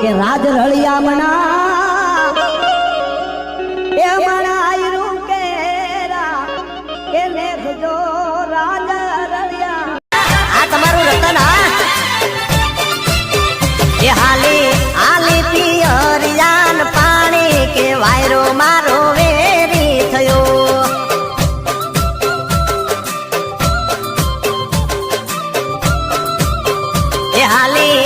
કે રાજ રળિયા મણા. એ મણા આયરું કે મેઘ જો રાજ રળિયા આ તમારું રતન, હા? એ હાલી હાલી પી પાણી કે વાયરો મારો વેરી થયો. એ હાલી